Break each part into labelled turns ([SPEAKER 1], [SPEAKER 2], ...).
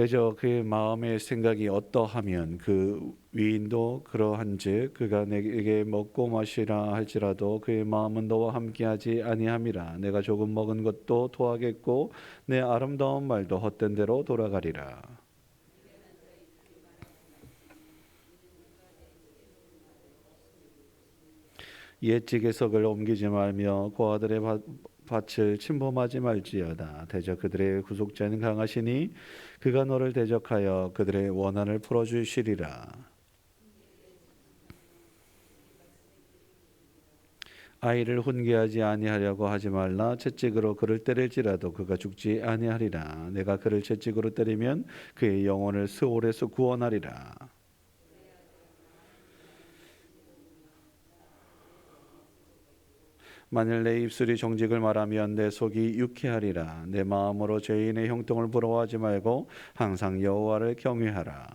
[SPEAKER 1] 대저 그의 마음의 생각이 어떠하면 그 위인도 그러한즉 그가 내게 먹고 마시라 할지라도 그의 마음은 너와 함께하지 아니함이라. 내가 조금 먹은 것도 토하겠고 내 아름다운 말도 헛된 대로 돌아가리라. 옛 지게석을 옮기지 말며 고아들의 밭- 밭을 침범하지 말지어다. 대저 그들의 구속자는 강하시니 그가 너를 대적하여 그들의 원한을 풀어 주시리라. 아이를 훈계하지 아니하려고 하지 말라. 채찍으로 그를 때릴지라도 그가 죽지 아니하리라. 내가 그를 채찍으로 때리면 그의 영혼을 스올에서 구원하리라 만일 내 입술이 정직을 말하면 내 속이 유쾌하리라. 내 마음으로 죄인의 형통을 부러워하지 말고 항상 여호와를 경외하라.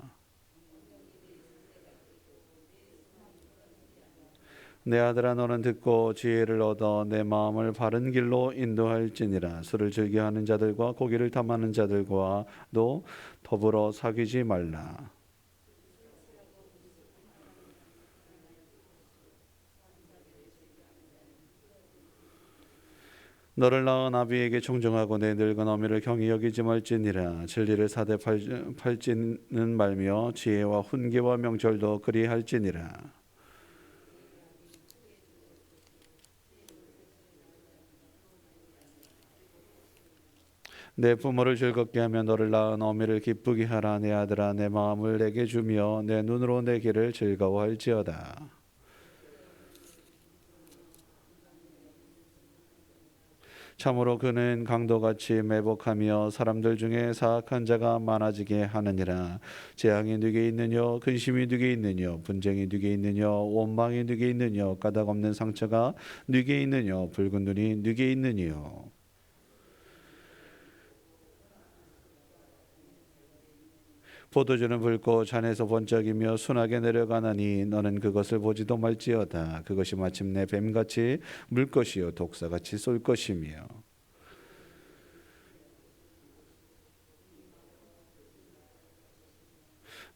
[SPEAKER 1] 내 아들아 너는 듣고 지혜를 얻어 내 마음을 바른 길로 인도할지니라. 술을 즐겨하는 자들과 고기를 탐하는 자들과도 더불어 사귀지 말라 너를 낳은 아비에게 청정하고 내 늙은 어미를 경히 여기지 말지니라. 진리를 사대 팔, 팔지는 말며 지혜와 훈계와 명철도 그리할지니라. 내 부모를 즐겁게 하며 너를 낳은 어미를 기쁘게 하라. 내 아들아 내 마음을 내게 주며 내 눈으로 내 길을 즐거워할지어다 참으로 그는 강도같이 매복하며 사람들 중에 사악한 자가 많아지게 하느니라. 재앙이 누게 있느냐 근심이 누게 있느냐 분쟁이 누게 있느냐 원망이 누게 있느냐 까닭 없는 상처가 누게 있느냐 붉은 눈이 누게 있느냐 포도주는 붉고 잔에서 번쩍이며 순하게 내려가나니 너는 그것을 보지도 말지어다. 그것이 마침내 뱀같이 물 것이요 독사같이 쏠 것이며.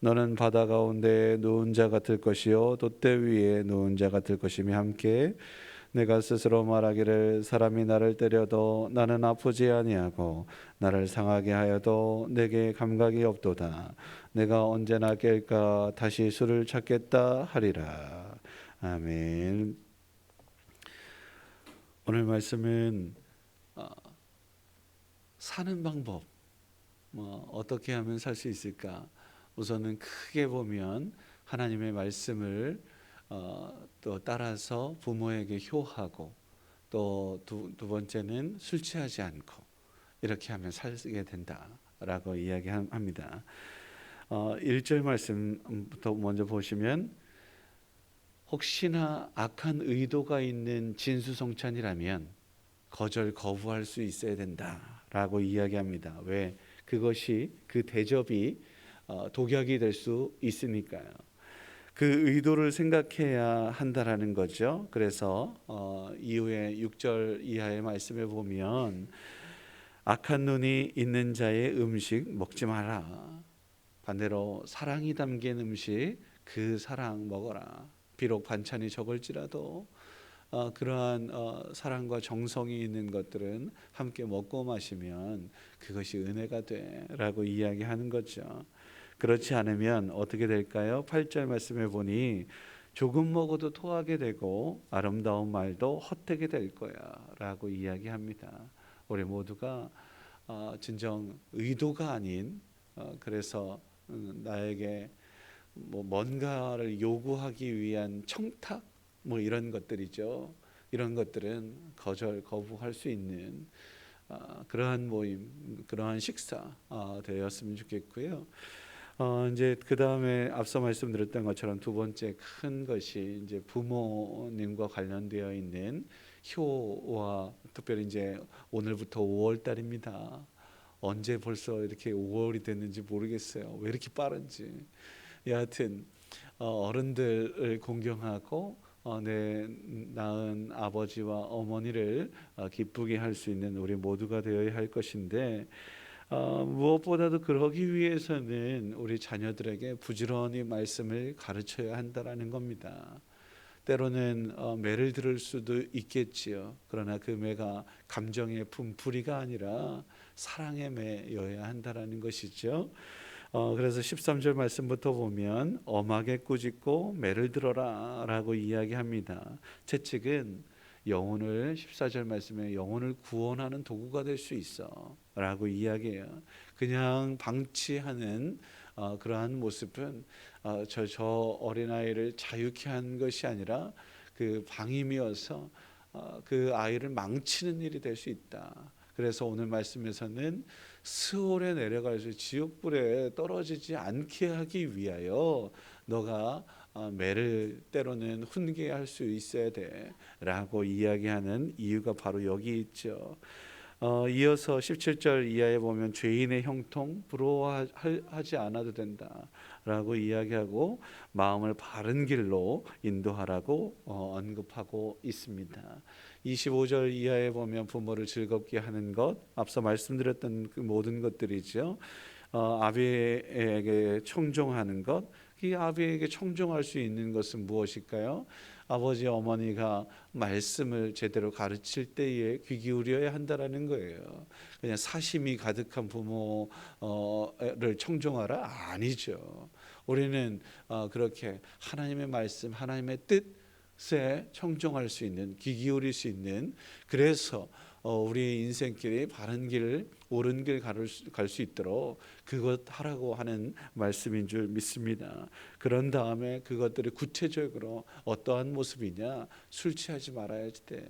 [SPEAKER 1] 너는 바다 가운데 누운 자 같을 것이요 돛대 위에 누운 자 같을 것이며 함께 내가 스스로 말하기를 사람이 나를 때려도 나는 아프지 아니하고 나를 상하게 하여도 내게 감각이 없도다. 내가 언제나 깰까 다시 술을 찾겠다 하리라. 아멘. 오늘 말씀은 어, 사는 방법 뭐 어떻게 하면 살 수 있을까? 우선은 크게 보면 하나님의 말씀을 어, 또 따라서 부모에게 효하고 또두 두 번째는 술 취하지 않고 이렇게 하면 살게 된다라고 이야기합니다. 어, 1절 말씀부터 먼저 보시면 혹시나 악한 의도가 있는 진수성찬이라면 거절 거부할 수 있어야 된다라고 이야기합니다. 왜 그것이 그 대접이 어, 독약이 될 수 있으니까요. 그 의도를 생각해야 한다라는 거죠. 그래서 어, 이후에 6절 이하의 말씀을 보면 악한 눈이 있는 자의 음식 먹지 마라. 반대로 사랑이 담긴 음식 그 사랑 먹어라. 비록 반찬이 적을지라도 어, 그러한 어, 사랑과 정성이 있는 것들은 함께 먹고 마시면 그것이 은혜가 돼라고 이야기하는 거죠. 그렇지 않으면 어떻게 될까요? 8절 말씀에 보니 조금 먹어도 토하게 되고 아름다운 말도 헛되게 될 거야라고 이야기합니다. 우리 모두가 어, 진정 의도가 아닌 어, 그래서 음, 나에게 뭐 뭔가를 요구하기 위한 청탁 뭐 이런 것들이죠. 이런 것들은 거절 거부할 수 있는 아, 그러한 모임, 그러한 식사 아, 되었으면 좋겠고요. 어, 이제 그 다음에 앞서 말씀드렸던 것처럼 두 번째 큰 것이 이제 부모님과 관련되어 있는 효와 특별히 이제 오늘부터 5월 달입니다. 언제 벌써 이렇게 5월이 됐는지 모르겠어요. 왜 이렇게 빠른지. 여하튼 어, 어른들을 공경하고 어, 내 낳은 아버지와 어머니를 어, 기쁘게 할 수 있는 우리 모두가 되어야 할 것인데 어, 무엇보다도 그러기 위해서는 우리 자녀들에게 부지런히 말씀을 가르쳐야 한다라는 겁니다. 때로는 어, 매를 들을 수도 있겠지요. 그러나 그 매가 감정의 분풀이가 아니라 사랑의 매여야 한다라는 것이죠. 어, 그래서 13절 말씀부터 보면 엄하게 꾸짖고 매를 들어라라고 이야기합니다. 채찍은 영혼을 14절 말씀에 영혼을 구원하는 도구가 될 수 있어라고 이야기해요. 그냥 방치하는 어, 그러한 모습은 어, 저, 저 어린아이를 자유케 한 것이 아니라 그 방임이어서 어, 그 아이를 망치는 일이 될 수 있다. 그래서 오늘 말씀에서는 스올에 내려가서 지옥불에 떨어지지 않게 하기 위하여 너가 어, 매를 때로는 훈계할 수 있어야 돼라고 이야기하는 이유가 바로 여기 있죠. 어, 이어서 17절 이하에 보면 죄인의 형통 부러워하지 않아도 된다라고 이야기하고 마음을 바른 길로 인도하라고 어, 언급하고 있습니다. 25절 이하에 보면 부모를 즐겁게 하는 것 앞서 말씀드렸던 그 모든 것들이죠. 어, 아비에게 청종하는 것, 이 아비에게 청종할 수 있는 것은 무엇일까요? 아버지 어머니가 말씀을 제대로 가르칠 때에 귀 기울여야 한다라는 거예요. 그냥 사심이 가득한 부모를 청종하라 아니죠. 우리는 어, 그렇게 하나님의 말씀, 하나님의 뜻에 청종할 수 있는 귀 기울일 수 있는 그래서 어, 우리 인생길이 바른 길, 옳은 길 갈 수 있도록 그것 하라고 하는 말씀인 줄 믿습니다. 그런 다음에 그것들이 구체적으로 어떠한 모습이냐 술 취하지 말아야지 돼.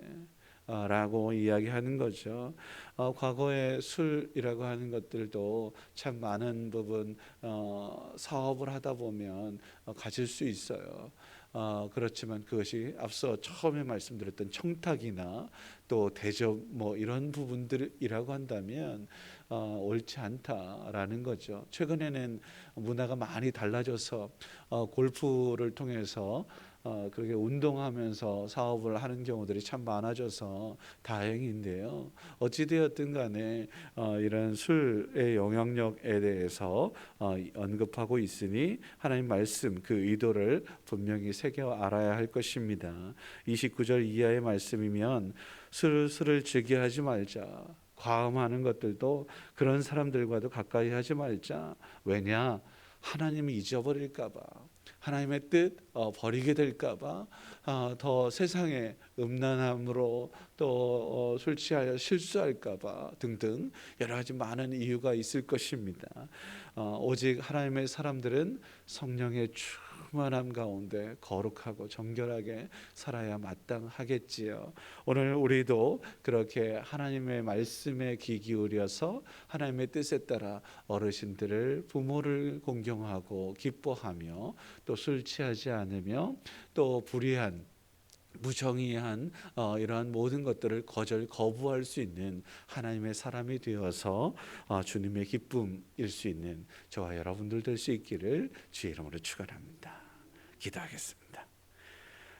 [SPEAKER 1] 어, 라고 이야기하는 거죠. 어, 과거에 술이라고 하는 것들도 참 많은 부분 어, 사업을 하다 보면 어, 가질 수 있어요. 어, 그렇지만 그것이 앞서 처음에 말씀드렸던 청탁이나 또 대접 뭐 이런 부분들이라고 한다면 어, 옳지 않다라는 거죠. 최근에는 문화가 많이 달라져서 어, 골프를 통해서 어, 그렇게 운동하면서 사업을 하는 경우들이 참 많아져서 다행인데요. 어찌되었든 간에 어, 이런 술의 영향력에 대해서 어, 언급하고 있으니 하나님 말씀 그 의도를 분명히 새겨 알아야 할 것입니다. 29절 이하의 말씀이면 술, 술을 즐겨 하지 말자. 과음하는 것들도 그런 사람들과도 가까이 하지 말자. 왜냐? 하나님을 잊어버릴까봐. 하나님의 뜻 어, 버리게 될까봐 어, 더 세상의 음란함으로 또 어, 술 취하여 실수할까봐 등등 여러 가지 많은 이유가 있을 것입니다. 어, 오직 하나님의 사람들은 성령의 충만함 가운데 거룩하고 정결하게 살아야 마땅하겠지요. 오늘 우리도 그렇게 하나님의 말씀에 귀 기울여서 하나님의 뜻에 따라 어르신들을 부모를 공경하고 기뻐하며 또 술 취하지 않으며 또 불의한 무정의한 어, 이러한 모든 것들을 거절 거부할 수 있는 하나님의 사람이 되어서 어, 주님의 기쁨일 수 있는 저와 여러분들 될 수 있기를 주의 이름으로 축원합니다. 기도하겠습니다.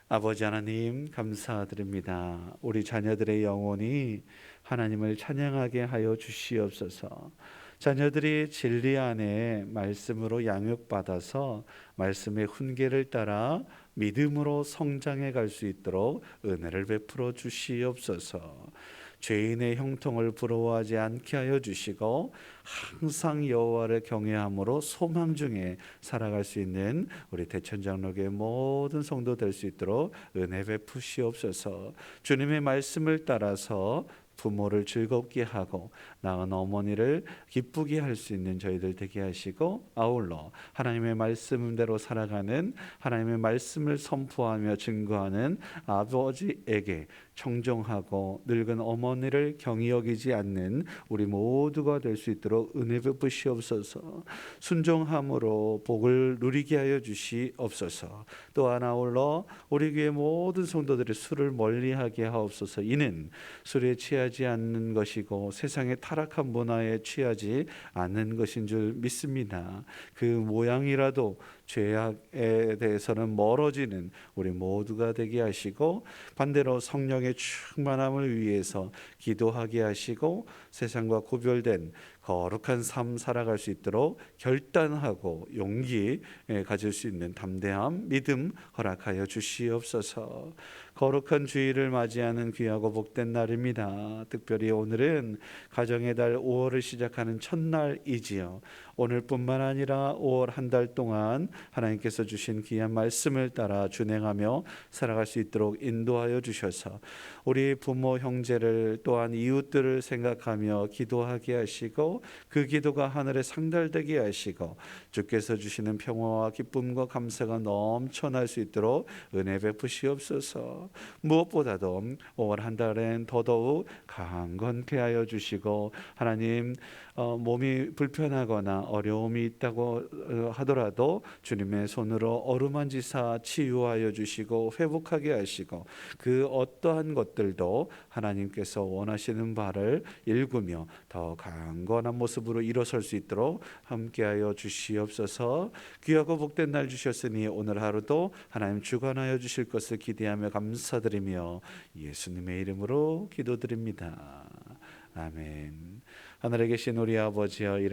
[SPEAKER 1] 아버지 하나님 감사드립니다. 우리 자녀들의 영혼이 하나님을 찬양하게 하여 주시옵소서. 자녀들이 진리 안에 말씀으로 양육받아서 말씀의 훈계를 따라 믿음으로 성장해 갈 수 있도록 은혜를 베풀어 주시옵소서. 죄인의 형통을 부러워하지 않게 하여 주시고 항상 여호와를 경외함으로 소망 중에 살아갈 수 있는 우리 대천장로교의 모든 성도 될 수 있도록 은혜 베푸시옵소서. 주님의 말씀을 따라서 부모를 즐겁게 하고 낳은 어머니를 기쁘게 할 수 있는 저희들 되게 하시고 아울러 하나님의 말씀대로 살아가는 하나님의 말씀을 선포하며 증거하는 아버지에게 청정하고 늙은 어머니를 경히 여기지 않는 우리 모두가 될 수 있도록 은혜 베푸시옵소서. 순종함으로 복을 누리게 하여 주시옵소서. 또 하나 올러 우리 교회 모든 성도들의 술을 멀리하게 하옵소서. 이는 술에 취하 지 않는 것이고 세상의 타락한 문화에 취하지 않는 것인 줄 믿습니다. 그 모양이라도 죄악에 대해서는 멀어지는 우리 모두가 되게 하시고 반대로 성령의 충만함을 위해서 기도하게 하시고 세상과 구별된 거룩한 삶 살아갈 수 있도록 결단하고 용기 예, 가질 수 있는 담대함, 믿음 허락하여 주시옵소서. 거룩한 주일을 맞이하는 귀하고 복된 날입니다. 특별히 오늘은 가정의 달 5월을 시작하는 첫날이지요. 오늘뿐만 아니라 5월 한 달 동안 하나님께서 주신 귀한 말씀을 따라 준행하며 살아갈 수 있도록 인도하여 주셔서 우리 부모 형제를 또한 이웃들을 생각하며 기도하게 하시고 그 기도가 하늘에 상달되게 하시고 주께서 주시는 평화와 기쁨과 감사가 넘쳐날 수 있도록 은혜 베푸시옵소서. 무엇보다도 5월 한 달엔 더더욱 강건케 하여 주시고 하나님 어, 몸이 불편하거나 어려움이 있다고 어, 하더라도 주님의 손으로 어루만지사 치유하여 주시고 회복하게 하시고 그 어떠한 것들도 하나님께서 원하시는 바를 일구며 더 강 건한 모습으로 일어설 수 있도록 함께하여 주시옵소서. 귀하고 복된 날 주셨으니 오늘 하루도 하나님 주관하여 주실 것을 기대하며 감사드리며 예수님의 이름으로 기도드립니다. 아멘. 하늘에 계신 우리 아버지여 이름